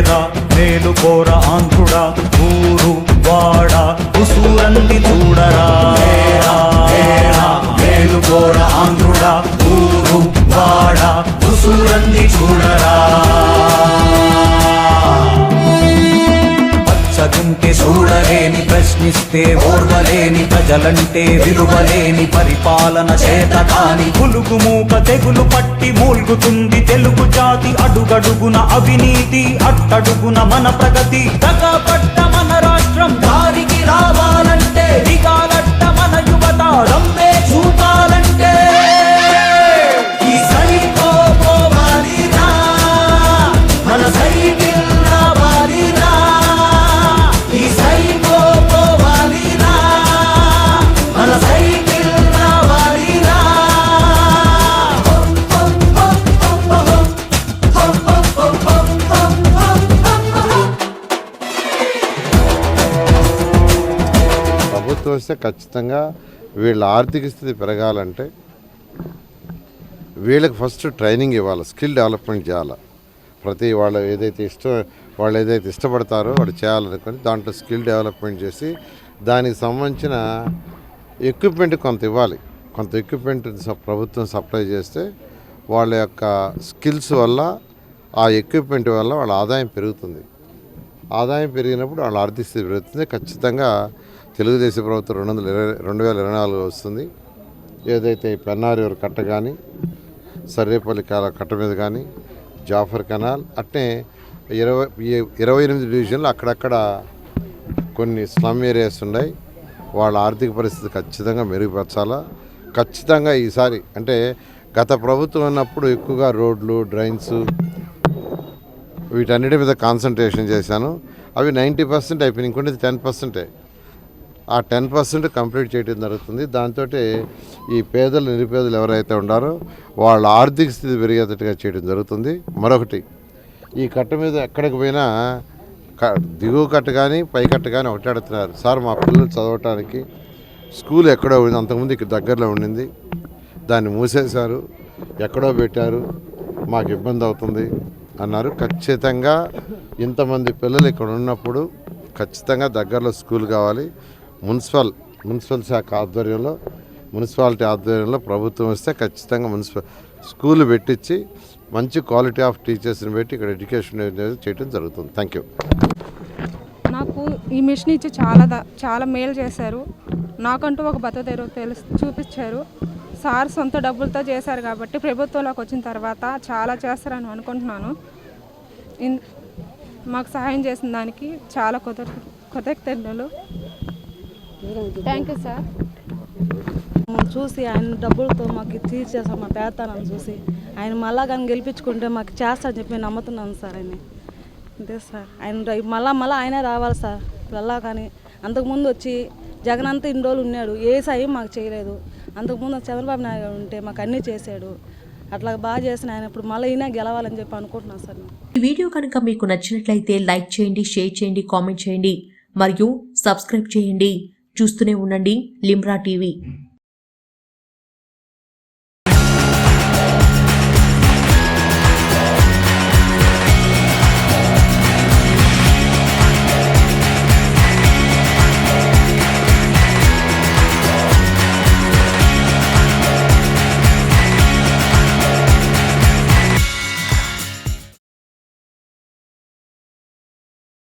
మేరా మేలుకోర ఆంధ్రుడా ఊరు వాడ ఉసూరంది చూడరా. మేరా కోర ఆంధ్రుడా ఊరు వాడ ఉసూరంది చూడరా. పచ్చగుంటే చూడలేని ప్రశ్నిస్తే ఓర్వలేని ప్రజలంటే విలువలేని పరిపాలన చేత కాని పులుగు మూక తెగులు పట్టి మూల్గుతుంది తెలుగు జాతి అడుగడుగున అవినీతి అట్టడుగున మన ప్రగతి. పట్ట ప్రభుత్వం వస్తే ఖచ్చితంగా వీళ్ళ ఆర్థిక స్థితి పెరగాలంటే వీళ్ళకి ఫస్ట్ ట్రైనింగ్ ఇవ్వాలి స్కిల్ డెవలప్మెంట్ చేయాలి. ప్రతి వాళ్ళు ఏదైతే ఇష్టం వాళ్ళు ఏదైతే ఇష్టపడతారో వాళ్ళు చేయాలనుకొని దాంట్లో స్కిల్ డెవలప్మెంట్ చేసి దానికి సంబంధించిన ఎక్విప్మెంట్ కొంత ఇవ్వాలి. కొంత ఎక్విప్మెంట్ ప్రభుత్వం సప్లై చేస్తే వాళ్ళ యొక్క స్కిల్స్ వల్ల ఆ ఎక్విప్మెంట్ వల్ల వాళ్ళ ఆదాయం పెరుగుతుంది. ఆదాయం పెరిగినప్పుడు వాళ్ళ ఆర్థిక స్థితి పెరుగుతుంది. ఖచ్చితంగా తెలుగుదేశం ప్రభుత్వం రెండు వందల ఇరవై రెండు వేల ఇరవై నాలుగు వస్తుంది. ఏదైతే పెన్నారివర్ కట్ట కానీ సర్రేపల్లి కాల కట్ట మీద కానీ జాఫర్ కెనాల్ అట్నే ఇరవై ఇరవై ఎనిమిది డివిజన్లు అక్కడక్కడ కొన్ని స్లమ్ ఏరియాస్ ఉన్నాయి. వాళ్ళ ఆర్థిక పరిస్థితి ఖచ్చితంగా మెరుగుపరచాలా? ఖచ్చితంగా ఈసారి అంటే గత ప్రభుత్వం ఉన్నప్పుడు ఎక్కువగా రోడ్లు డ్రైన్స్ వీటన్నిటి మీద కాన్సన్ట్రేషన్ చేశాను. అవి నైంటీ పర్సెంట్ అయిపోయినాయి ఇంకొంటే టెన్ పర్సెంటే. ఆ టెన్ పర్సెంట్ కంప్లీట్ చేయడం జరుగుతుంది. దాంతో ఈ పేదలు నిరుపేదలు ఎవరైతే ఉన్నారో వాళ్ళ ఆర్థిక స్థితి పెరిగేటట్టుగా చేయడం జరుగుతుంది. మరొకటి ఈ కట్ట మీద ఎక్కడికి పోయినా క- దిగువ కట్ట కానీ పై కట్ట కానీ ఒకటి అడుగుతున్నారు సార్ మా పిల్లలు చదవటానికి స్కూల్ ఎక్కడో ఉంది అంతకుముందు ఇక్కడ దగ్గరలో ఉండింది. దాన్ని మూసేశారు ఎక్కడో పెట్టారు. మాకు ఇబ్బంది అవుతుంది అన్నారు. ఖచ్చితంగా ఇంతమంది పిల్లలు ఇక్కడ ఉన్నప్పుడు ఖచ్చితంగా దగ్గరలో స్కూల్ కావాలి. మున్సిపల్ మున్సిపల్ శాఖ ఆధ్వర్యంలో మున్సిపాలిటీ ఆధ్వర్యంలో ప్రభుత్వం వస్తే ఖచ్చితంగా మున్సిపల్ స్కూల్ పెట్టించి మంచి క్వాలిటీ ఆఫ్ టీచర్స్ని పెట్టి ఇక్కడ ఎడ్యుకేషన్ చేయడం జరుగుతుంది. థ్యాంక్ యూ నాకు ఈ మిషన్ ఇచ్చి చాలా చాలా మేలు చేశారు. నాకంటూ ఒక బతుకు తెలుసు చూపించారు. సార్ సొంత డబ్బులతో చేశారు కాబట్టి ప్రభుత్వంలోకి వచ్చిన తర్వాత చాలా చేస్తారని అనుకుంటున్నాను. ఇన్- మాకు సహాయం చేసిన దానికి చాలా కృత కృతజ్ఞతలు థ్యాంక్ యూ సార్ మమ్మల్ని చూసి ఆయన డబ్బులతో మాకు తీర్చేసాం మా పేదతనం చూసి. ఆయన మళ్ళా కానీ గెలిపించుకుంటే మాకు చేస్తారని చెప్పి నేను నమ్ముతున్నాను సార్ ఆయన అంతే సార్. ఆయన మళ్ళా మళ్ళా ఆయనే రావాలి సార్. మళ్ళా కానీ అంతకుముందు వచ్చి జగన్ అంతా ఇన్ని రోజులు ఉన్నాడు ఏ సాయం మాకు చేయలేదు. అంతకుముందు చంద్రబాబు నాయుడు గారు ఉంటే మాకు అన్నీ చేశాడు. అట్లా బాగా చేసిన ఆయన ఇప్పుడు మళ్ళీ ఈయన గెలవాలని చెప్పి అనుకుంటున్నాను సార్ నేను. ఈ వీడియో కనుక మీకు నచ్చినట్లయితే లైక్ చేయండి షేర్ చేయండి కామెంట్ చేయండి. మరియు సబ్స్క్రైబ్ చేయండి. చూస్తూనే ఉండండి. లిమ్రా టీవీ.